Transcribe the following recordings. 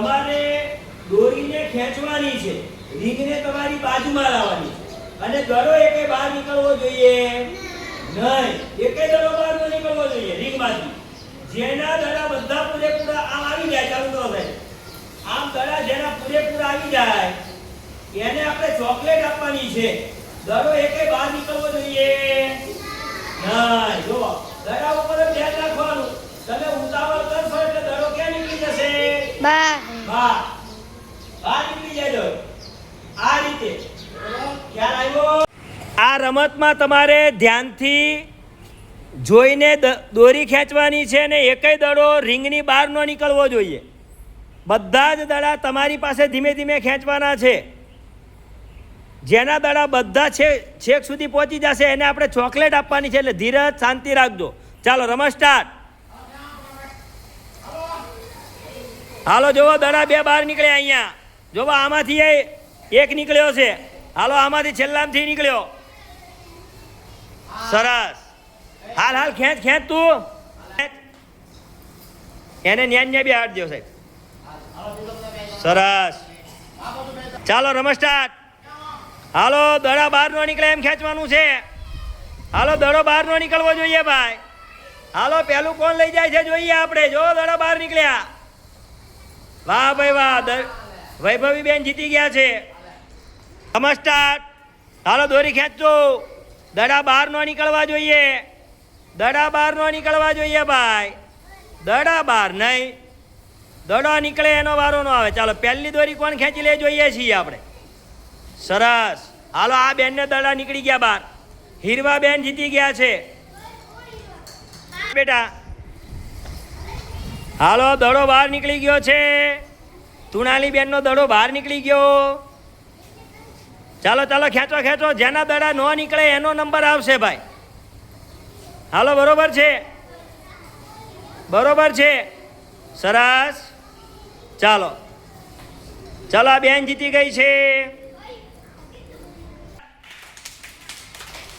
તમારે દોરીને ખેંચવાની છે. રીંગને તમારી બાજુમાં લાવવાની છે. અને દરો એકે બહાર નીકળવો જોઈએ. નહીં, એકે દરો બહાર ન નીકળવો જોઈએ, રીંગમાંથી. જેના દડા બધા પૂરેપૂરા આમ આવી જાય, ચાલુ તો સાહેબ. આમ દરા જેના પૂરેપૂરા આવી જાય, એને આપણે ચોકલેટ આપવાની છે. દરો એકે બહાર નીકળવો જોઈએ. નહીં જો દડા ઉપર ધ્યાન રાખવાનું. તમે ઉતાવળ કરશો એટલે દરો ક્યાં નીકળી જશે? બા. બા. બા નીકળી જાય દડો આ રીતે. ખ્યાલ આવ્યો? આ રમતમાં તમારે ધ્યાનથી જોઈને દોરી ખેંચવાની છે અને એકય દડો રિંગની બહાર ન નીકળવો જોઈએ. બધા જ દડા તમારી પાસે ધીમે ધીમે ખેંચવાના છે. જેના દડા બધા છે છેક સુધી પહોંચી જશે એને આપણે ચોકલેટ આપવાની છે એટલે ધીરજ શાંતિ રાખજો. ચાલો રમત સ્ટાર્ટ હાલો, જોવો દડા બે બહાર નીકળ્યા અહીંયા. જોવો, આમાંથી એક નીકળ્યો છે. હાલો, આમાંથી છેલ્લામાંથી નીકળ્યો. સરસ. હાલ હાલ, ખેંચ ખેંચ તું. એને ન્યાન ન્યા બી હાથ દો સાહેબ. સરસ. ચાલો, રમત હાલો દડા બહાર નો નીકળે એમ ખેંચવાનું છે. હાલો, દડો બહાર નો નીકળવો જોઈએ, ભાઈ. હાલો, પેલું કોણ લઈ જાય છે, જોઈએ આપણે. જો, દડા બહાર નીકળ્યા. વાહ ભાઈ વાહ વૈભવી બેન જીતી ગયા છે. નમસ્કાર. હાલો, દોરી ખેંચજો. દડા બહાર નો નીકળવા જોઈએ. દડા બહાર નો નીકળવા જોઈએ ભાઈ. દડા બહાર નહીં. દડો નીકળે એનો વારો નો આવે. ચાલો, પહેલી દોરી કોણ ખેંચી લે જોઈએ છીએ આપણે. સરસ. હાલો, આ બેનને દડા નીકળી ગયા બહાર હીરવા બેન જીતી ગયા છે. બેટા હાલો, દડો બહાર નીકળી ગયો છે. તુણાલી બેનનો દડો બહાર નીકળી ગયો. ચાલો ચાલો, ખેંચો ખેંચો. જેના દડા ન નીકળે એનો નંબર આવશે ભાઈ. હાલો, બરોબર છે? બરોબર છે? સરસ. ચાલો. ચાલો, આ બેન જીતી ગઈ છે.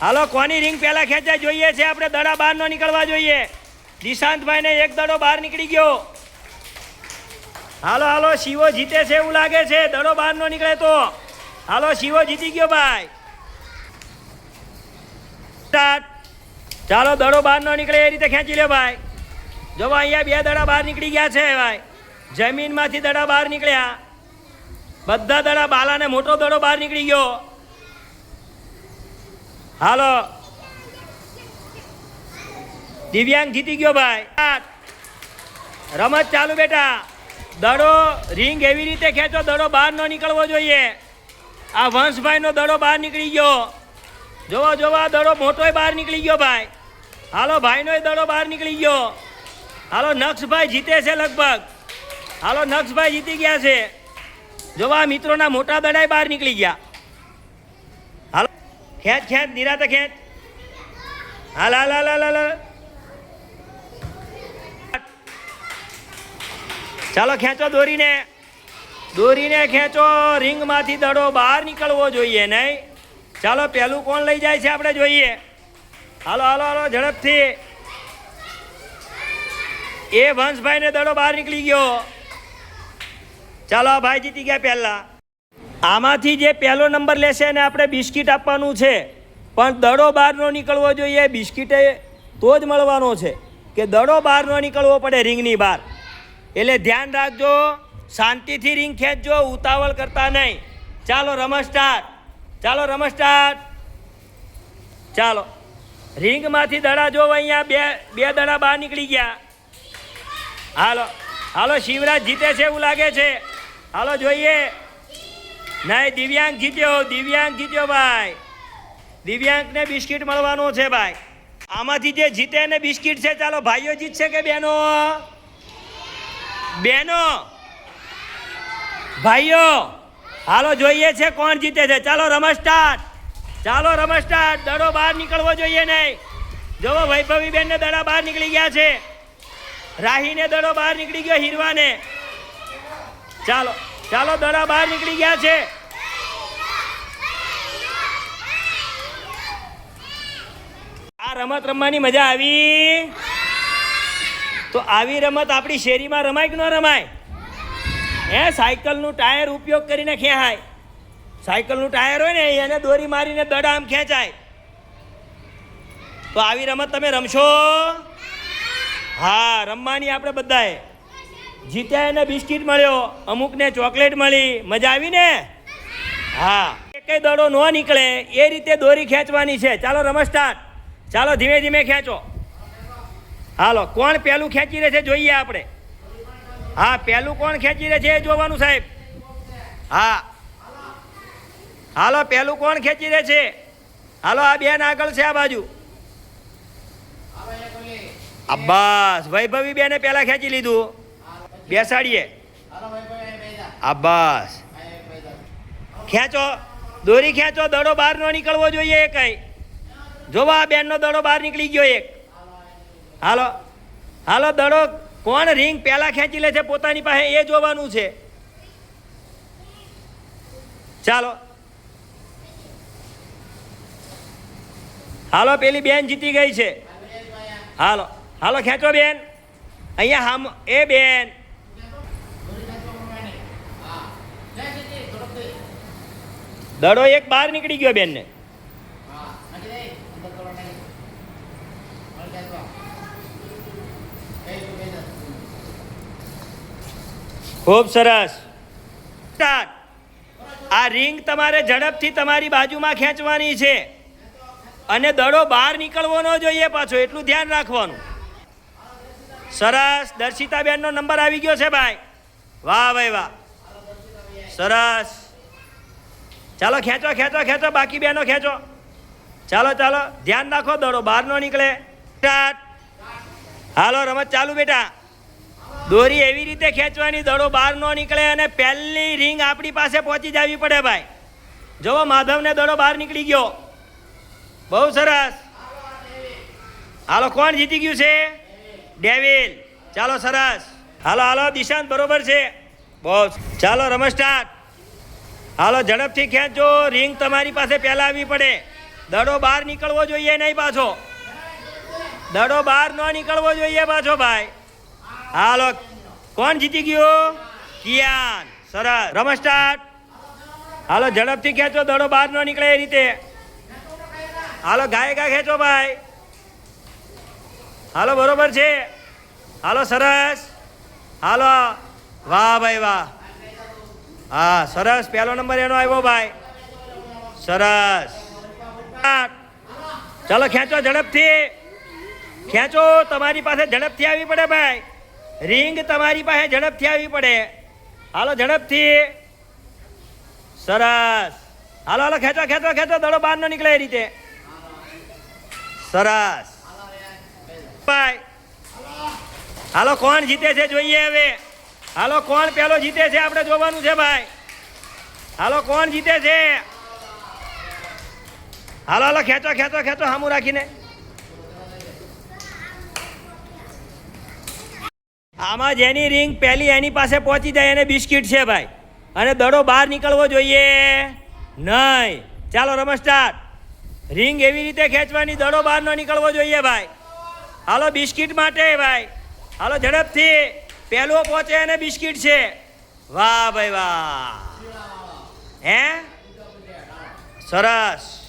હાલો, કોની રિંગ પહેલાં ખેંચાય જોઈએ છે? આપણે દડા બહાર ન નીકળવા જોઈએ. દિશાંતભાઈ ને એક દડો બહાર નીકળી ગયો. હાલો હાલો, શિવો જીતે છે એવું લાગે છે. દડો બહાર નો નીકળે તો. હાલો, શિવો જીતી ગયો ભાઈ. ચાલો, દડો બહાર નો નીકળે એ રીતે ખેંચી લે ભાઈ. જો અહીંયા બે દડા બહાર નીકળી ગયા છે ભાઈ. જમીનમાંથી દડા બહાર નીકળ્યા. બધા દડા બાલાને મોટો દડો બહાર નીકળી ગયો. હાલો. દિવ્યાંગ જીતી ગયો ભાઈ. રમત ચાલુ બેટા. દડો રિંગ એવી રીતે ખેંચો, દડો બહાર ન નીકળવો જોઈએ. આ વંશભાઈનો દડો બહાર નીકળી ગયો. જોવો જોવો, આ દડો મોટોય બહાર નીકળી ગયો ભાઈ. હાલો, ભાઈનોય દડો બહાર નીકળી ગયો. હાલો નક્ષભાઈ જીતે છે લગભગ. હાલો નક્ષભાઈ જીતી ગયા છે. જોવા મિત્રોના મોટા દડાય બહાર નીકળી ગયા. હાલો, ખેંચ ખેંચ, નિરાતે ખેંચ. હાલ હાલ હાલ હાલ હાલ. ચાલો ખેંચો દોરીને. દોરીને ખેંચો, રિંગમાંથી દડો બહાર નીકળવો જોઈએ નહીં. ચાલો, પહેલું કોણ લઈ જાય છે આપણે જોઈએ. હાલો હાલો હાલો, ઝડપથી. એ વંશભાઈને દડો બહાર નીકળી ગયો. ચાલો ભાઈ જીતી ગયા પહેલા. આમાંથી જે પહેલો નંબર લેશે એને આપણે બિસ્કિટ આપવાનું છે. પણ દડો બહાર ન નીકળવો જોઈએ, બિસ્કિટે તો જ મળવાનો છે કે દડો બહાર ન નીકળવો પડે રિંગની બહાર. એટલે ધ્યાન રાખજો, શાંતિથી રિંગ ખેંચજો, ઉતાવળ કરતા નહીં. ચાલો, રમત સ્ટાર્ટ ચાલો, રમત ચાલો. રિંગમાંથી દડા જો અહીંયા, બે બે દડા બહાર નીકળી ગયા. હાલો હાલો, શિવરાજ જીતે છે એવું લાગે છે. હાલો, જોઈએ. નહીં, દિવ્યાંગ જીત્યો દિવ્યાંગ જીત્યો ભાઈ. દિવ્યાંગને બિસ્કિટ મળવાનો છે ભાઈ. આમાંથી જે જીતે ને બિસ્કિટ છે, ચાલો, ભાઈઓ જીતશે કે બહેનો? બહેનો ભાઈઓ, હાલો જોઈએ છે કોણ જીતે છે. ચાલો રમત ચાલો રમત દડો બહાર નીકળવો જોઈએ નહીં. જોવો વૈભવી બેનને દડા બહાર નીકળી ગયા છે. રાહીને દડો બહાર નીકળી ગયો હીરવાને. ચાલો ચાલો દડા બહાર નીકળી ગયા છે. આ રમત રમવાની મજા આવી. તો આવી રમત આપણી શેરીમાં રમાય કે ન રમાય? એ સાયકલનું ટાયર ઉપયોગ કરીને ખેંચાય. સાયકલનું ટાયર હોય ને, એને દોરી મારીને દડા આમ ખેંચાય. તો આવી રમત તમે રમશો? હા, રમવાની આપણે બધાએ. જીત્યા એને બિસ્કિટ મળ્યો, અમુકને ચોકલેટ મળી. મજા આવી ને? હા. એક દડો ન નીકળે, એ રીતે દોરી ખેંચવાની છે. ચાલો રમત ચાલો ધીમે ધીમે ખેંચો. હાલો, કોણ પહેલું ખેંચી રહે છે જોઈએ આપણે. હા, પહેલું કોણ ખેંચી રહે છે એ જોવાનું સાહેબ. હા. હાલો, પહેલું કોણ ખેંચી રહે છે? હાલો, આ બેન આગળ છે આ બાજુ. આ બસ વૈભવી બેને પહેલા ખેંચી લીધું. બેસાડીએ. આ બસ. ખેંચો, દોરી ખેંચો, દડો બહાર ન નીકળવો જોઈએ કઈ. જોવા આ બેનનો દડો બહાર નીકળી ગયો એક. હાલો હાલો દડો, કોણ રિંગ પહેલા ખેંચી લે છે પોતાની પાસે? એ જોવાનું છે. ચાલો. હાલો, પેલી બેન જીતી ગઈ છે. હાલો હાલો, ખેંચો બેન. અહીંયા હામ, એ બેન. દડો એક બહાર નીકળી ગયો બેનને. ખૂબ સરસ. આ રિંગ તમારે ઝડપથી તમારી બાજુમાં ખેંચવાની છે. અને દડો બહાર નીકળવો ન જોઈએ પાછો, એટલું ધ્યાન રાખવાનું. સરસ. દર્શિતાબેનનો નંબર આવી ગયો છે ભાઈ. વાહ ભાઈ વાહ. સરસ. ચાલો ખેંચો ખેંચો ખેંચો, બાકી બેનો ખેંચો. ચાલો ચાલો. ધ્યાન રાખો, દડો બહાર ન નીકળે. હાલો, રમત ચાલુ બેટા. દોરી એવી રીતે ખેંચવાની દડો બહાર ન નીકળે અને પહેલી રિંગ આપણી પાસે પહોંચી જવી પડે ભાઈ. જોવો માધવને દડો બહાર નીકળી ગયો. બહુ સરસ. હાલો, કોણ જીતી ગયું છે? ડેવિલ. ચાલો, સરસ. હાલો હાલો, દિશાંત બરોબર છે. બહુ ચાલો, રમત સ્ટાર્ટ હાલો, ઝડપથી ખેંચો. રિંગ તમારી પાસે પહેલાં આવવી પડે. દડો બહાર નીકળવો જોઈએ નહીં પાછો. દડો બહાર ન નીકળવો જોઈએ પાછો, ભાઈ. હાલો કોણ જીતી ગયો? કિયાન. સરસ. રમત સ્ટાર્ટ હાલો, ઝડપથી ખેંચો. દડો બહાર ન નીકળે એ રીતે. હાલો, ગાય ગા ખેંચો ભાઈ. હાલો, બરોબર છે. હાલો, સરસ. હાલો. વાહ ભાઈ, વાહ. હા, સરસ. પહેલો નંબર એનો આવ્યો ભાઈ. સરસ. ચાલો, ખેંચો ઝડપથી. ખેંચો. તમારી પાસે ઝડપથી આવી પડે ભાઈ. રિંગ તમારી પાસે ઝડપથી આવી પડે. હાલો, ઝડપથી. સરસ. હાલો હાલો, ખેંચો ખેંચો ખેંચો. દડો બહાર નો નીકળે એ રીતે. સરસ. હાલો, કોણ જીતે છે જોઈએ હવે. હાલો, કોણ પેલો જીતે છે આપણે જોવાનું છે, ભાઈ. હાલો, કોણ જીતે છે? હાલો હાલો, ખેંચો ખેંચો ખેંચો સામું રાખીને. આમાં જેની રિંગ પહેલી એની પાસે પહોંચી જાય એને બિસ્કિટ છે ભાઈ. અને દડો બહાર નીકળવો જોઈએ. નહીં. ચાલો, રમત સ્ટાર્ટ રિંગ એવી રીતે ખેંચવાની, દડો બહાર ન નીકળવો જોઈએ ભાઈ. હાલો, બિસ્કિટ માટે ભાઈ. હાલો, ઝડપથી. પહેલો પહોંચે એને બિસ્કિટ છે. વાહ ભાઈ, વાહ. હે? સરસ.